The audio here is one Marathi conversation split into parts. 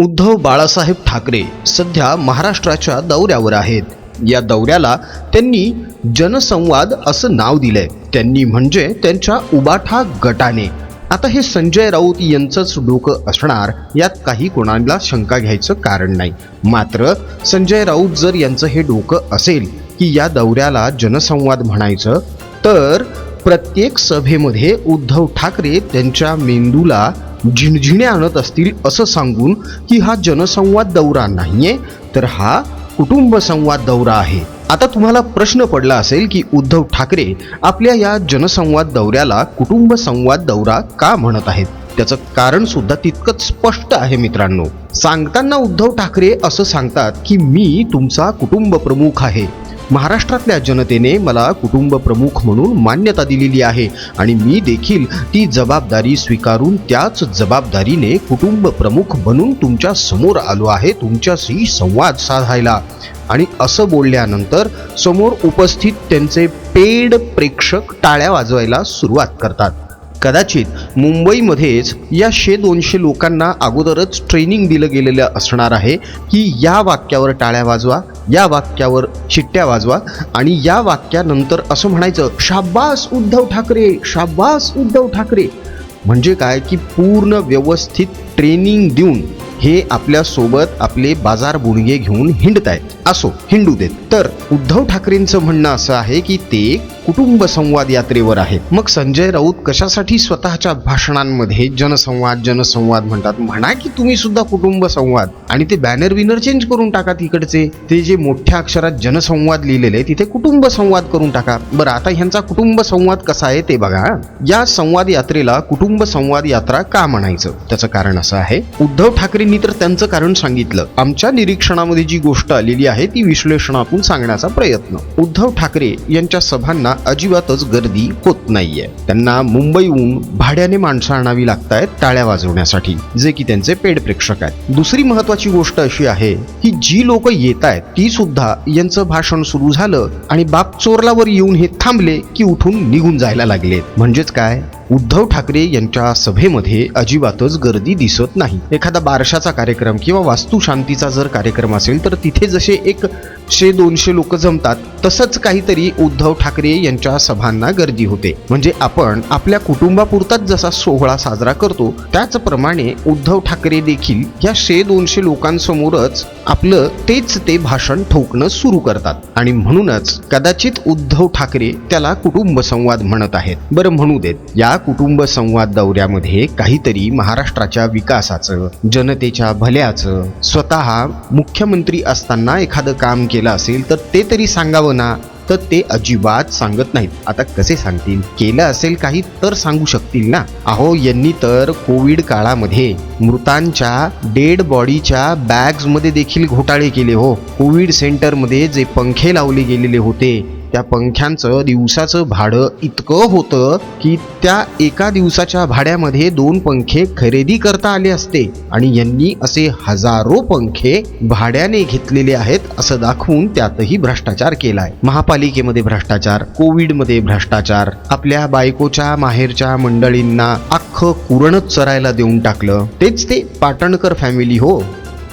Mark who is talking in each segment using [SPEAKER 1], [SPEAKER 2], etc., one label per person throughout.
[SPEAKER 1] उद्धव बाळासाहेब ठाकरे सध्या महाराष्ट्राच्या दौऱ्यावर आहेत. या दौऱ्याला त्यांनी जनसंवाद असं नाव दिलंय. त्यांनी म्हणजे त्यांच्या उबाठा गटाने. आता हे संजय राऊत यांचंच डोकं असणार यात काही कोणाला शंका घ्यायचं कारण नाही. मात्र संजय राऊत जर यांचं हे डोकं असेल की या दौऱ्याला जनसंवाद म्हणायचं तर प्रत्येक सभेमध्ये उद्धव ठाकरे त्यांच्या मेंदूला झिणझिण्या आणत असतील असं सांगून की हा जनसंवाद दौरा नाहीये तर हा कुटुंब संवाद दौरा आहे. आता तुम्हाला प्रश्न पडला असेल की उद्धव ठाकरे आपल्या या जनसंवाद दौऱ्याला कुटुंब संवाद दौरा का म्हणत आहेत? त्याचं कारण सुद्धा तितकंच स्पष्ट आहे मित्रांनो. सांगताना उद्धव ठाकरे असं सांगतात की मी तुमचा कुटुंब प्रमुख आहे. महाराष्ट्रातल्या जनतेने मला कुटुंब प्रमुख म्हणून मान्यता दिलेली आहे आणि मी देखील ती जबाबदारी स्वीकारून त्याच जबाबदारीने कुटुंब प्रमुख बनून तुमच्यासमोर आलो आहे तुमच्याशी संवाद साधायला. आणि असं बोलल्यानंतर समोर उपस्थित त्यांचे पेड प्रेक्षक टाळ्या वाजवायला सुरुवात करतात. कदाचित मुंबईमध्येच या शे दोनशे लोकांना अगोदरच ट्रेनिंग दिलं गेलेलं असणार आहे की या वाक्यावर टाळ्या वाजवा या वाक्यावर शिट्ट्या वाजवा आणि या वाक्यानंतर असं म्हणायचं शाबास उद्धव ठाकरे शाबास उद्धव ठाकरे. म्हणजे काय? की पूर्ण व्यवस्थित ट्रेनिंग देऊन हे आपल्यासोबत आपले बाजार बुणगे घेऊन हिंडतायत. असो हिंडू देत. तर उद्धव ठाकरेंचं म्हणणं असं आहे की ते कुटुंब संवाद यात्रेवर आहेत मग संजय राऊत कशासाठी स्वतःच्या भाषणांमध्ये जनसंवाद जनसंवाद म्हणतात? म्हणा की तुम्ही सुद्धा कुटुंब संवाद. आणि ते बॅनर विनर चेंज करून टाका तिकडचे. ते जे मोठ्या अक्षरात जनसंवाद लिहिलेले तिथे कुटुंब संवाद करून टाका. बरं आता ह्यांचा कुटुंब संवाद कसा आहे ते बघा. या संवाद यात्रेला कुटुंब संवाद यात्रा का म्हणायचं? त्याचं कारण असं आहे उद्धव यांनी तर त्यांचं कारण सांगितलं. आमच्या निरीक्षणामध्ये जी गोष्ट आलेली आहे ती विश्लेषणातून सांगण्याचा प्रयत्न. उद्धव ठाकरे यांच्या सभांना अजिबातच गर्दी होत नाहीये. त्यांना मुंबईहून भाड्याने माणसं आणावी लागतायत टाळ्या वाजवण्यासाठी जे की त्यांचे पेड प्रेक्षक आहेत. दुसरी महत्वाची गोष्ट अशी आहे की जी लोक येत आहेत ती सुद्धा यांचं भाषण सुरू झालं आणि बाप चोरलावर येऊन हे थांबले की उठून निघून जायला लागलेत. म्हणजेच काय? उद्धव ठाकरे यांच्या सभेमध्ये अजिबातच गर्दी दिसत नाही. एखादा बारशाचा कार्यक्रम किंवा वास्तुशांतीचा जर कार्यक्रम असेल तर तिथे जसे एक शे दोनशे लोक जमतात तसंच काहीतरी उद्धव ठाकरे यांच्या सभांना गर्दी होते. म्हणजे आपण आपल्या कुटुंबापुरताच जसा सोहळा साजरा करतो त्याचप्रमाणे उद्धव ठाकरे देखील या शे दोनशे लोकांसमोरच आपलं तेच ते भाषण ठोकणं सुरू करतात. आणि म्हणूनच कदाचित उद्धव ठाकरे त्याला कुटुंब संवाद म्हणत आहेत. बरं म्हणू देत या कुटुंब संवाद दौऱ्यामध्ये काहीतरी महाराष्ट्राच्या विकासाचं जनतेच्या भल्याचं स्वतः मुख्यमंत्री असताना एखादं काम केलं असेल तर ते तरी सांगावं ना? तर ते अजिबात सांगत नाहीत. आता कसे सांगतील? केलं असेल काही तर सांगू शकतील ना? अहो यांनी तर कोविड काळामध्ये मृतांच्या डेड बॉडीच्या बॅग्समध्ये देखील घोटाळे केले हो. कोविड सेंटरमध्ये जे पंखे लावले गेलेले होते त्या पंख्यांचं दिवसाचं भाडं इतकं होतं की त्या एका दिवसाच्या भाड्यामध्ये दोन पंखे खरेदी करता आले असते. आणि यांनी असे हजारो पंखे भाड्याने घेतलेले आहेत असं दाखवून त्यातही भ्रष्टाचार केलाय. महापालिकेमध्ये भ्रष्टाचार कोविडमध्ये भ्रष्टाचार आपल्या बायकोच्या माहेरच्या मंडळींना अख्खं कुरणच चरायला देऊन टाकलं. तेच ते पाटणकर फॅमिली हो.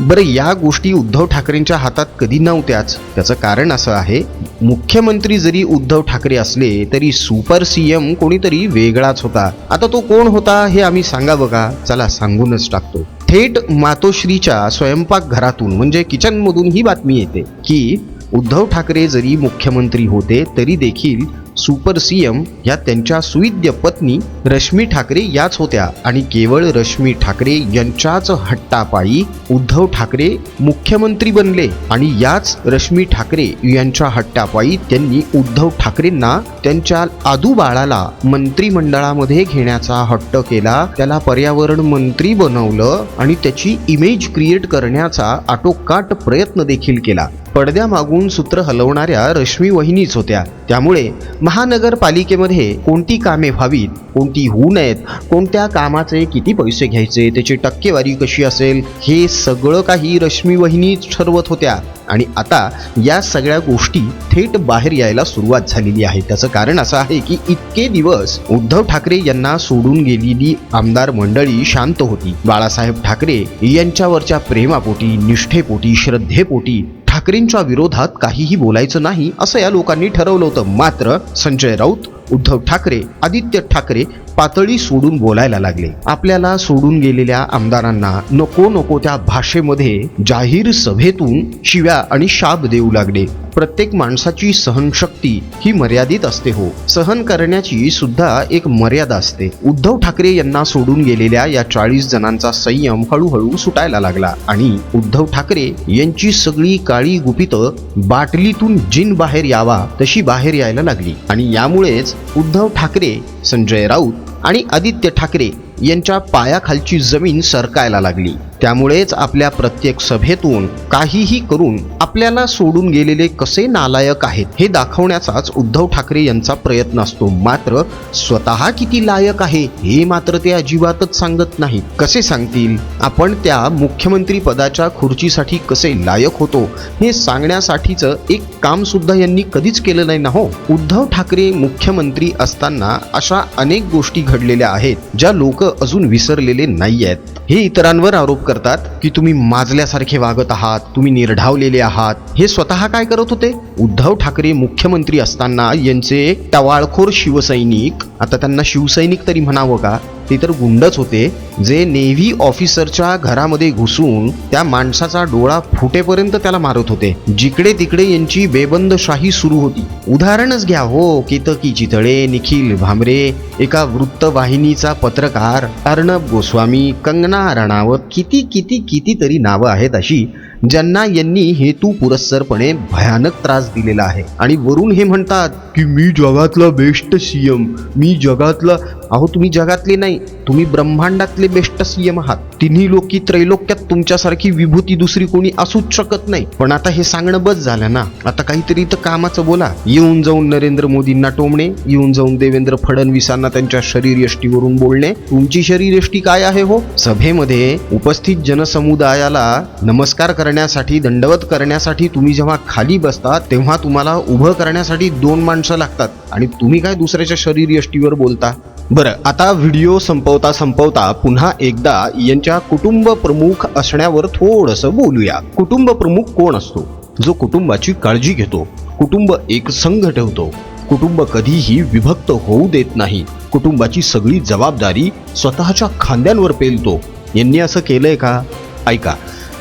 [SPEAKER 1] बरं या गोष्टी उद्धव ठाकरेंच्या हातात कधी नव्हत्याच. त्याचं कारण असं आहे मुख्यमंत्री जरी उद्धव ठाकरे असले तरी सुपर सीएम कोणीतरी वेगळाच होता. आता तो कोण होता हे आम्ही सांगा बघा. चला सांगूनच टाकतो. थेट मातोश्रीच्या स्वयंपाकघरातून म्हणजे किचनमधून ही बातमी येते की उद्धव ठाकरे जरी मुख्यमंत्री होते तरी देखील सुपर सीएम या त्यांच्या सुविद्य पत्नी रश्मी ठाकरे याच होत्या. आणि केवळ रश्मी ठाकरे यांच्याच हट्टापायी उद्धव ठाकरे मुख्यमंत्री बनले. आणि याच रश्मी ठाकरे यांच्या हट्टापायी त्यांनी उद्धव ठाकरेंना त्यांच्या आदू बाळाला मंत्रिमंडळामध्ये घेण्याचा हट्ट केला. त्याला पर्यावरण मंत्री बनवलं आणि त्याची इमेज क्रिएट करण्याचा आटोकाट प्रयत्न देखील केला. पडद्यामागून सूत्र हलवणाऱ्या रश्मी वहिनीच होत्या. त्यामुळे महानगरपालिकेमध्ये कोणती कामे व्हावीत कोणती होऊ नयेत कोणत्या कामाचे किती पैसे घ्यायचे त्याची टक्केवारी कशी असेल हे सगळं काही रश्मी वहिनी ठरवत होत्या. आणि आता या सगळ्या गोष्टी थेट बाहेर यायला सुरुवात झालेली आहे. त्याचं कारण असं आहे की इतके दिवस उद्धव ठाकरे यांना सोडून गेलेली आमदार मंडळी शांत होती. बाळासाहेब ठाकरे यांच्यावरच्या प्रेमापोटी निष्ठेपोटी श्रद्धेपोटी ठाकरेंच्या विरोधात काहीही बोलायचं नाही असं या लोकांनी ठरवलं होतं. मात्र संजय राऊत उद्धव ठाकरे आदित्य ठाकरे पातळी सोडून बोलायला लागले. आपल्याला सोडून गेलेल्या आमदारांना नको नको त्या भाषेमध्ये जाहीर सभेतून शिव्या आणि शाप देऊ लागले. प्रत्येक माणसाची सहनशक्ती ही मर्यादित असते हो. सहन करण्याची सुद्धा एक मर्यादा असते. उद्धव ठाकरे यांना सोडून गेलेल्या या चाळीस जणांचा संयम हळूहळू सुटायला लागला आणि उद्धव ठाकरे यांची सगळी काळी गुपितं बाटलीतून जिन बाहेर यावा तशी बाहेर यायला लागली. आणि यामुळेच उद्धव ठाकरे संजय राऊत आणि आदित्य ठाकरे यांच्या पायाखालची जमीन सरकायला लागली. त्यामुळेच आपल्या प्रत्येक सभेतून काहीही करून आपल्याला सोडून गेलेले कसे नालायक आहेत हे दाखवण्याचाच उद्धव ठाकरे यांचा प्रयत्न असतो. मात्र स्वतः किती लायक आहे हे मात्र ते अजिबातच सांगत नाहीत. कसे सांगतील? आपण त्या मुख्यमंत्री पदाच्या खुर्चीसाठी कसे लायक होतो हे सांगण्यासाठीचं एक काम सुद्धा यांनी कधीच केलं नाही ना हो. उद्धव ठाकरे मुख्यमंत्री असताना अशा अनेक गोष्टी घडलेल्या आहेत ज्या लोक अजून विसरलेले नाही आहेत हे इतरांवर आरोप करतात की तुम्ही माजल्यासारखे वागत आहात तुम्ही निर्ढावलेले आहात. हे स्वतः काय करत होते? उद्धव ठाकरे मुख्यमंत्री असताना यांचे टवाळखोर शिवसैनिक आता त्यांना शिवसैनिक तरी म्हणावं का? ते तर गुंडच होते जे नेव्ही ऑफिसरच्या घरामध्ये घुसून त्या माणसाचा डोळा फुटेपर्यंत त्याला मारत होते. जिकडे तिकडे यांची बेबंदशाही सुरू होती. उदाहरणच घ्या हो केतकी चितळे निखिल भांबरे एका वृत्तवाहिनीचा पत्रकार अर्णब गोस्वामी कंगना राणावत किती किती कितीतरी नावं आहेत अशी ज्यांना यांनी हेतू पुरस्सरपणे भयानक त्रास दिलेला आहे. आणि वरून हे म्हणतात की मी जगातला बेस्ट सीएम मी जगातला अहो तुम्ही जगातले नाही तुम्ही ब्रह्मांडातले बेस्ट सीएम आहात. तिन्ही लोकी त्रैलोक्यात तुमच्यासारखी विभूती दुसरी कोणी असूच शकत नाही. पण आता हे सांगणं बस झालं ना. आता काहीतरी तर कामाचं बोला. येऊन जाऊन नरेंद्र मोदींना टोमणे येऊन जाऊन देवेंद्र फडणवीसांना त्यांच्या शरीरयष्टीवरून बोलणे. तुमची शरीरयष्टी काय आहे हो? सभेमध्ये उपस्थित जनसमुदायाला नमस्कार करण्यासाठी दंडवत करण्यासाठी तुम्ही जेव्हा खाली बसता तेव्हा तुम्हाला उभं करण्यासाठी दोन माणसं लागतात. आणि तुम्ही काय दुसऱ्याच्या शरीरयष्टीवर बोलता? बरं आता व्हिडिओ संपवता संपवता पुन्हा एकदा यांच्या कुटुंब प्रमुख असण्यावर थोडंसं बोलूया. कुटुंब प्रमुख कोण असतो? जो कुटुंबाची काळजी घेतो. कुटुंब एक संघ ठेवतो. कुटुंब कधीही विभक्त होऊ देत नाही. कुटुंबाची सगळी जबाबदारी स्वतःच्या खांद्यांवर पेलतो. यांनी असं केलंय का? ऐका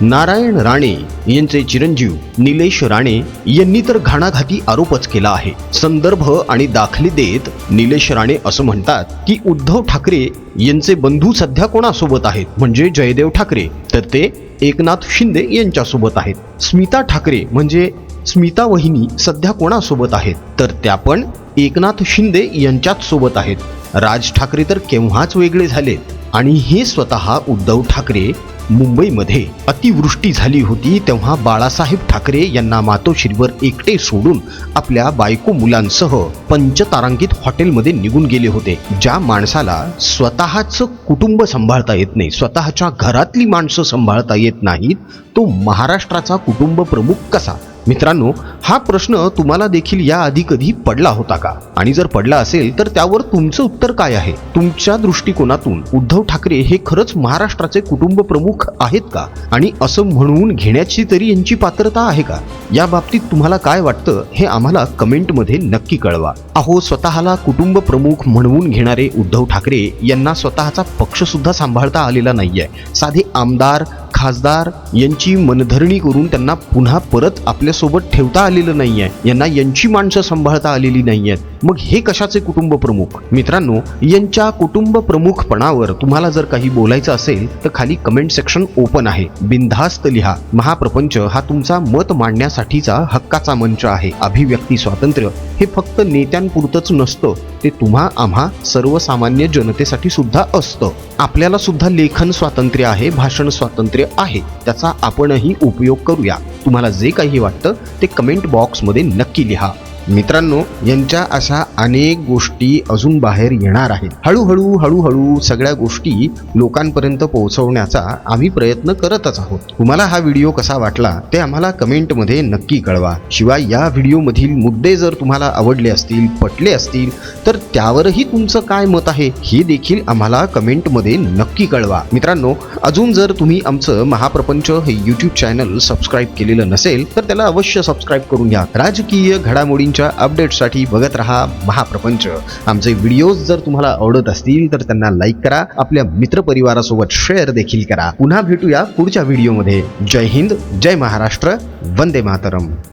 [SPEAKER 1] नारायण राणे यांचे चिरंजीव निलेश राणे यांनी तर घाणाघाती आरोपच केला आहे. संदर्भ आणि दाखले देत निलेश राणे असं म्हणतात की उद्धव ठाकरे यांचे बंधू सध्या कोणासोबत आहेत? म्हणजे जयदेव ठाकरे. तर ते एकनाथ शिंदे यांच्यासोबत आहेत. स्मिता ठाकरे म्हणजे स्मिता वहिनी सध्या कोणासोबत आहेत? तर त्या पण एकनाथ शिंदे यांच्याच सोबत आहेत. राज ठाकरे तर केव्हाच वेगळे झालेत. आणि हे स्वतः उद्धव ठाकरे मुंबईमध्ये अतिवृष्टी झाली होती तेव्हा बाळासाहेब ठाकरे यांना मातोश्रीवर एकटे सोडून आपल्या बायको मुलांसह पंचतारांकित हॉटेलमध्ये निघून गेले होते. ज्या माणसाला स्वतःचं कुटुंब सांभाळता येत नाही स्वतःच्या घरातली माणसं सांभाळता येत नाहीत तो महाराष्ट्राचा कुटुंब प्रमुख कसा? मित्रांनो हा प्रश्न तुम्हाला देखील या आधी कधी पडला होता का? आणि जर पडला असेल तर त्यावर तुमचं उत्तर काय आहे? तुमच्या दृष्टिकोनातून उद्धव ठाकरे हे खरंच महाराष्ट्राचे कुटुंब प्रमुख आहेत का? आणि असं म्हणून घेण्याची तरी यांची पात्रता आहे का? या बाबतीत तुम्हाला काय वाटतं हे आम्हाला कमेंटमध्ये नक्की कळवा. अहो स्वतःला कुटुंब प्रमुख म्हणवून घेणारे उद्धव ठाकरे यांना स्वतःचा पक्ष सुद्धा सांभाळता आलेला नाहीये. साधे आमदार खासदार यांची मनधरणी करून त्यांना पुन्हा परत आपल्यासोबत ठेवता आलेलं नाही आहे यांना यांची माणसं सांभाळता आलेली नाही आहेत मग हे कशाचे कुटुंब प्रमुख? मित्रांनो यांच्या कुटुंब प्रमुखपणावर तुम्हाला जर काही बोलायचं असेल तर खाली कमेंट सेक्शन ओपन आहे. बिनधास्त लिहा. महाप्रपंच हा तुमचा मत मांडण्यासाठीचा हक्काचा मंच आहे. अभिव्यक्ती स्वातंत्र्य हे फक्त नेत्यांपुरतच नसतं. ते तुम्हा आम्हा सर्वसामान्य जनतेसाठी सुद्धा असतं. आपल्याला सुद्धा लेखन स्वातंत्र्य आहे भाषण स्वातंत्र्य आहे त्याचा आपणही उपयोग करूया. तुम्हाला जे काही वाटतं ते कमेंट बॉक्समध्ये नक्की लिहा. मित्रांनो यांच्या अशा अनेक गोष्टी अजून बाहेर येणार आहेत. हळूहळू हळूहळू सगळ्या गोष्टी लोकांपर्यंत पोहोचवण्याचा आम्ही प्रयत्न करतच आहोत. तुम्हाला हा व्हिडिओ कसा वाटला ते आम्हाला कमेंटमध्ये नक्की कळवा. शिवाय या व्हिडिओमधील मुद्दे जर तुम्हाला आवडले असतील पटले असतील तर त्यावरही तुमचं काय मत आहे हे देखील आम्हाला कमेंटमध्ये नक्की कळवा. मित्रांनो अजून जर तुम्ही आमचं महाप्रपंच हे यूट्यूब चॅनल सबस्क्राईब केलेलं नसेल तर त्याला अवश्य सबस्क्राईब करून घ्या. राजकीय घडामोडींच्या अपडेटसाठी बघत राहा महाप्रपंच. आमचे व्हिडिओज जर तुम्हाला आवडत असतील तर त्यांना लाईक करा. आपल्या मित्रपरिवारासोबत शेअर देखील करा. पुन्हा भेटूया पुढच्या व्हिडिओमध्ये जय हिंद जय महाराष्ट्र वंदे मातरम.